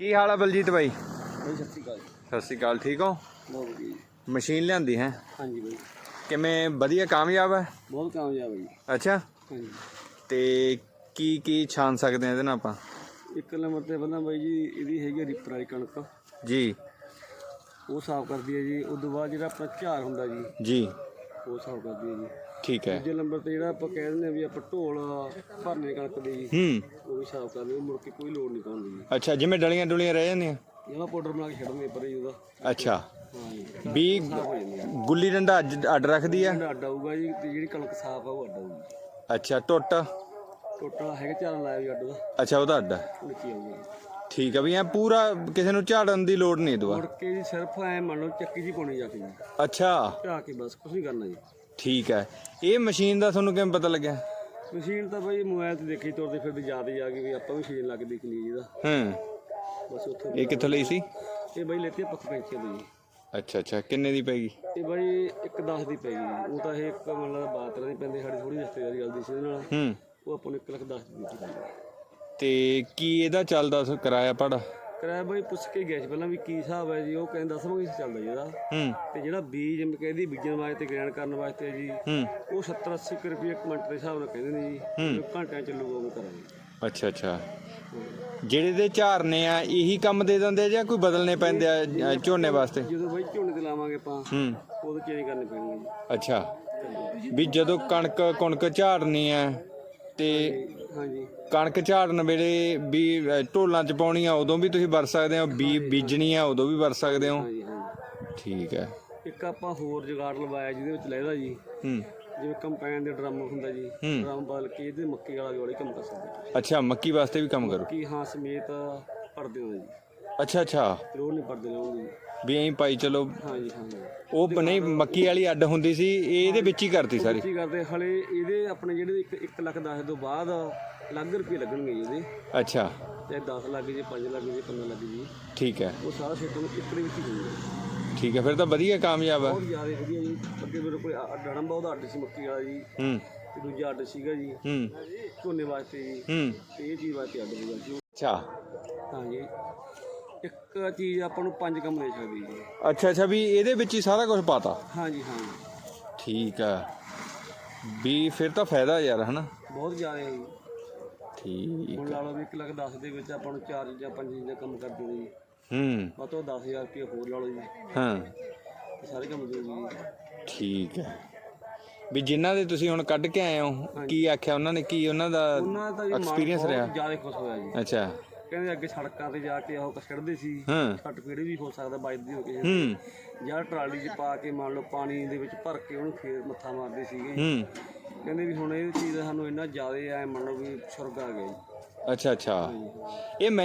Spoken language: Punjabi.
ਕੀ ਹਾਲ ਆ ਬਲਜੀਤ ਬਾਈ? ਸਤਿ ਸ਼੍ਰੀ ਅਕਾਲ ਸਤਿ ਸ਼੍ਰੀ ਅਕਾਲ ਠੀਕ ਹੋ? ਬਹੁਤ ਵਧੀਆ ਜੀ। ਮਸ਼ੀਨ ਲਿਆਂਦੀ ਹੈ? ਹਾਂਜੀ ਬਈ। ਕਿਵੇਂ ਵਧੀਆ ਕਾਮਯਾਬ ਹੈ? ਬਹੁਤ ਕਾਮਯਾਬ ਹੈ ਜੀ। ਅੱਛਾ। ਹਾਂਜੀ। ਤੇ ਕੀ ਕੀ ਛਾਣ ਸਕਦੇ ਆ ਇਹਦੇ ਨਾਲ ਆਪਾਂ? ਇੱਕ ਨੰਬਰ ਤੇ ਪਹਿਲਾਂ ਬਾਈ ਜੀ ਇਹਦੀ ਹੈਗੀ ਆ ਰੀਪਰ ਵਾਲੀ ਕਣਕ। ਜੀ। ਉਹ ਸਾਫ਼ ਕਰਦੀ ਹੈ ਜੀ। ਉਸ ਤੋਂ ਬਾਅਦ ਜਿਹੜਾ ਆਪਣਾ ਝਾਰ ਹੁੰਦਾ ਜੀ ਜੀ। ਉਹ ਸਾਫ਼ ਕਰਦੀ ਹੈ ਜੀ। ਠੀਕ ਹੈ। ਦੂਜੇ ਨੰਬਰ ਤੇ ਜਿਹੜਾ ਆਪਾਂ ਕਹਿ ਦਿੰਦੇ ਆ ਵੀ ਆਪਾਂ ਢੋਲ ਭਰਨੇ ਕਣਕ ਦੇ ਜੀ ਹੂੰ। ਉਹ ਵੀ ਸਾਫ਼ ਉਹ ਮੁੜ ਕੇ ਕੋਈ ਲੋੜ ਨਹੀਂ ਪਾਉਂਦੀ ਜੀ ਅੱਛਾ ਜਿਵੇਂ ਡਲੀਆਂ ਡੁਲੀਆਂ ਰਹਿ ਜਾਂਦੀਆਂ? ਜਿਹੜਾ ਪਾਊਡਰ ਬਣਾ ਕੇ ਛੱਡਦੇ ਪਰ ਜੀ ਉਹਦਾ। ਅੱਛਾ। ਹਾਂ ਜੀ ਵੀ ਗੁੱਲੀ ਡੰਡਾ ਅੱਡ ਅੱਡ ਰੱਖਦੀ ਆ ਜਿਹੜਾ ਅੱਡ ਆਊਗਾ ਜੀ ਤੇ ਜਿਹੜੀ ਕਣਕ ਸਾਫ਼ ਆ ਉਹ ਅੱਡ ਆਊਗੀ। ਅੱਛਾ ਟੁੱਟ? ਟੋਟਲ ਹੈਗਾ ਝਾਰਨ ਲਾਇਆ ਜੀ ਅੱਡ ਦਾ। ਅੱਛਾ ਉਹਦਾ ਅੱਡ ਆ। ਕੀ ਆਊਗਾ। ਠੀਕ ਆ ਵੀ ਐ ਪੂਰਾ ਕਿਸੇ ਨੂੰ ਝਾੜਨ ਦੀ ਲੋੜ ਨਹੀਂ ਦੁਆ ਮੁੜ ਕੇ ਜੀ ਸਿਰਫ ਐ ਮੰਨ ਲਓ ਚੱਕੀ ਜੀ ਪਾਉਣੀ ਜਾ ਕੇ ਜੀ। ਅੱਛਾ। ਢਾ ਕੇ ਬਸ ਕੁਝ ਨਹੀਂ ਕਰਨਾ ਜੀ। ਠੀਕ ਹੈ। ਇਹ ਮਸ਼ੀਨ ਦਾ ਤੁਹਾਨੂੰ ਕਿਵੇਂ ਪਤਾ ਲੱਗਿਆ? ਮਸ਼ੀਨ ਤਾਂ ਬਈ ਮੋਬਾਈਲ ਤੇ ਦੇਖੀ ਤੁਰਦੇ ਫਿਰਦੇ ਯਾਦ ਹੀ ਆ ਗਈ ਵੀ ਆਪਾਂ ਵੀ ਮਸ਼ੀਨ ਲਾ ਕੇ ਲਈ ਇਹਦਾ ਹੂੰ। ਬਸ ਉੱਥੇ ਇਹ ਕਿੱਥੋਂ ਲਈ ਸੀ? ਇਹ ਬਈ ਲੈਤੀ ਆ ਪੱਕ ਪੈਂਚੇ ਦੀ ਅੱਛਾ ਅੱਛਾ। ਕਿੰਨੇ ਦੀ ਪੈਗੀ ਇਹ ਬਈ ਇੱਕ 10 ਦੀ ਪੈ ਗਈ। ਉਹ ਤਾਂ ਇਹ ਇੱਕ ਮਤਲਬ ਬਾਤ ਦੀ ਪੈਂਦੀ ਸਾਡੀ ਥੋੜੀ ਰਿਸ਼ਤੇਦਾਰੀ ਗੱਲ ਦੀ ਸੀ ਇਹਦੇ ਨਾਲ। ਹੂੰ। ਉਹ ਆਪਾਂ ਨੂੰ 1 ਲੱਖ 10 ਦੀ ਦਿੱਤੀ ਤੇ ਕੀ ਇਹਦਾ ਚੱਲਦਾ ਸੀ ਕਿਰਾਇਆ ਪੜ ਕਿਰਾਇਆ ਬਈ ਪੁੱਛ ਕੇ ਗਿਆ ਸੀ ਪਹਿਲਾਂ ਵੀ ਕੀ ਹਿਸਾਬ ਹੈ ਜੀ ਉਹ ਕਹਿੰਦੇ ਦਸਵਾਂਗੇ ਚੱਲਦਾ ਜੀ ਇਹਦਾ ਹੂੰ। ਤੇ ਜਿਹੜਾ ਬੀਜ ਜਿਵੇਂ ਕਹਿੰਦੀ ਬੀਜਣ ਵਾਸਤੇ ਗ੍ਰੈਂਡ ਕਰਨ ਵਾਸਤੇ ਜੀ ਹੂੰ। ਉਹ 70 80 ਰੁਪਏ ਇੱਕ ਮਿੰਟ ਦੇ ਹਿਸਾਬ ਨਾਲ ਕਹਿੰਦੇ ਨੇ ਜੀ ਘੰਟਿਆਂ ਚੱਲੂਗਾ ਉਹ ਕਰਾਂਗੇ। ਅੱਛਾ ਅੱਛਾ। ਜਿਹੜੇ ਦੇ ਝਾਰਨੇ ਆ ਇਹੀ ਕੰਮ ਦੇ ਦਿੰਦੇ ਜਾਂ ਕੋਈ ਬਦਲਨੇ ਪੈਂਦੇ ਆ ਝੋਨੇ ਵਾਸਤੇ? ਜਦੋਂ ਬਈ ਝੋਨੇ ਤੇ ਲਾਵਾਂਗੇ ਆਪਾਂ ਹੂੰ। ਉਦੋਂ ਚੇਂਜ ਕਰਨੇ ਪੈਣਗੇ ਅੱਛਾ। ਵੀ ਜਦੋਂ ਕਣਕ ਕਣਕ ਝਾੜਨੀ ਆ ਤੇ ਹਾਂਜੀ ਕਣਕ ਝਾੜਨ ਵੇਲੇ ਵੀ ਅ, ਢੋਲਾਂ ਚ ਪਾਉਣੀ ਆ ਉਦੋਂ ਵੀ ਤੁਸੀਂ ਵਰਤ ਸਕਦੇ ਹੋ ਬੀ ਬੀਜਣੀ ਆ ਉਦੋਂ ਵੀ ਵਰਤ ਸਕਦੇ ਹੋ। ਹਾਂਜੀ ਹਾਂਜੀ। ਠੀਕ ਹੈ। ਇੱਕ ਆਪਾਂ ਹੋਰ ਜੁਗਾੜ ਲਵਾਇਆ ਜਿਹਦੇ ਵਿੱਚ ਲੈਦਾ ਜੀ। ਹੂੰ। ਜਿਵੇਂ ਕੰਪੈਨ ਦੇ ਡਰਮ ਹੁੰਦਾ ਜੀ ਹੂੰ। ਡਰਮ ਬਦਲ ਕੇ ਇਹਦੇ ਮੱਕੀ ਵਾਲਾ ਵਾਲੀ ਕੰਮ ਕਰ ਸਕਦੇ। ਅੱਛਾ ਮੱਕੀ ਵਾਸਤੇ ਵੀ ਕੰਮ ਕਰੋ। ਕੀ ਹਾਂ ਸਮੇਤ ਪੜਦੇ ਹੋ ਜੀ। ਅੱਛਾ ਅੱਛਾ। ਲੋੜ ਨਹੀਂ ਪੜਦੇ ਲਾਉਂਦੇ ਵੀ ਐਂ ਪਾਈ ਚਲੋ ਹਾਂਜੀ ਹਾਂਜੀ। ਉਹ ਨਹੀਂ ਮੱਕੀ ਵਾਲੀ ਅੱਡ ਹੁੰਦੀ ਸੀ ਇਹ ਇਹਦੇ ਵਿੱਚ ਹੀ ਕਰਤੀ ਸਾਰੀ। ਕੀ ਕਰਦੇ ਹਲੇ ਇਹਦੇ ਆਪਣੇ ਜਿਹੜੇ 1 ਲੱਖ 10 ਤੋਂ ਬਾਅਦ ਲੱਖ ਰੁਪਏ ਲੱਗਣਗੇ ਜੀ ਇਹਦੇ। ਅੱਛਾ। ਚਾਹੇ 10 ਲੱਖ ਜੇ 5 ਲੱਖ ਜੇ 15 ਲੱਖ ਜੀ। ਠੀਕ ਹੈ। ਉਹ ਸਾਰਾ ਸਿਸਟਮ ਇੱਕ ਦੇ ਵਿੱਚ ਹੀ ਹੋਊਗਾ ਠੀਕ ਹੈ ਫਿਰ ਤਾਂ ਵਧੀਆ ਕਾਮਯਾਬ ਆ। ਬਹੁਤ ਜ਼ਿਆਦਾ ਵਧੀਆ ਜੀ। ਅੱਗੇ ਮੇਰੇ ਕੋਲ ਡੜਮ ਉਹਦਾ ਅੱਡ ਸੀ ਮੱਕੀ ਵਾਲਾ ਜੀ। ਹੂੰ। ਤੇ ਦੂਜਾ ਅੱਡ ਸੀਗਾ ਜੀ। ਹੂੰ। ਝੋਨੇ ਵਾਸਤੇ ਜੀ। ਹੂੰ। ਤੇ ਇਹ ਚੀਜ਼ ਵਾਸਤੇ ਅੱਡ ਹੋਊਗਾ ਜੀ। ਅੱਛਾ। ਹਾਂਜੀ। ਇੱਕ ਚੀਜ਼ ਆਪਾਂ ਨੂੰ ਪੰਜ ਕੰਮ ਦੇ ਸਕਦੀ ਜੀ। ਅੱਛਾ ਅੱਛਾ ਵੀ ਇਹਦੇ ਵਿੱਚ ਹੀ ਸਾਰਾ ਕੁਝ ਪਾਤਾ? ਹਾਂਜੀ ਹਾਂਜੀ ਠੀਕ ਆ। ਵੀ ਫਿਰ ਤਾਂ ਫਾਇਦਾ ਯਾਰ ਹਨਾ? ਬਹੁਤ ਜ਼ਿਆਦਾ ਹੈ ਜੀ। ਠੀਕ ਹੁਣ ਲਾ ਲਓ ਵੀ 1 ਲੱਖ 10 ਦੇ ਵਿੱਚ ਆਪਾਂ ਨੂੰ ਚਾਰ ਜਾਂ ਪੰਜ ਚੀਜ਼ਾਂ ਕੰਮ ਕਰਦੇ ਨੇ ਜੀ। ਹੂੰ। ਵੱਧ ਤੋਂ 10000 ਰੁਪਏ ਹੋਰ ਲਾ ਲਓ ਜੀ। ਹਾਂ। ਤੇ ਸਾਰੇ ਕੰਮ ਦੇ ਜੀ। ਠੀਕ ਹੈ ਵੀ ਜਿਨ੍ਹਾਂ ਦੇ ਤੁਸੀਂ ਹੁਣ ਕੱਢ ਕੇ ਆਏ ਹੋ ਕੀ ਆਖਿਆ ਉਹਨਾਂ ਨੇ? ਕੀ ਉਹਨਾਂ ਦਾ ਉਹਨਾਂ ਦਾ ਜੀ ਮਨ ਐਕਸਪੀਰੀਅੰਸ ਰਿਹਾ? ਜ਼ਿਆਦਾ ਖੁਸ਼ ਹੋਇਆ ਜੀ। ਅੱਛਾ। ਕਹਿੰਦੇ ਅੱਗੇ ਸੜਕਾਂ ਤੇ ਜਾ ਕੇ ਉਹ ਕਛੜਦੇ ਸੀ। ਹਾਂ। ਛੱਟ ਫੇੜੇ ਵੀ ਹੋ ਸਕਦਾ ਵੱਜਦੀ ਹੋ ਕੇ। ਹੂੰ। ਜਾਂ ਟਰਾਲੀ 'ਚ ਪਾ ਕੇ ਮੰਨ ਲਓ ਪਾਣੀ ਦੇ ਵਿੱਚ ਭਰ ਕੇ ਉਹਨੂੰ ਫੇਰ ਮੱਥਾ ਮਾਰਦੇ ਸੀਗੇ। ਹੂੰ। ਕਹਿੰਦੇ ਵੀ ਹੁਣ ਇਹ ਚੀਜ਼ ਦਾ ਸਾਨੂੰ ਇੰਨਾ ਜ਼ਿਆਦਾ ਐ ਮੰਨ ਲਓ ਵੀ ਸੁਰਗ ਆ ਗਿਆ ਜੀ। ਅੱਛਾ ਅੱਛਾ। ਇਹ ਮੈਂ ਵੀ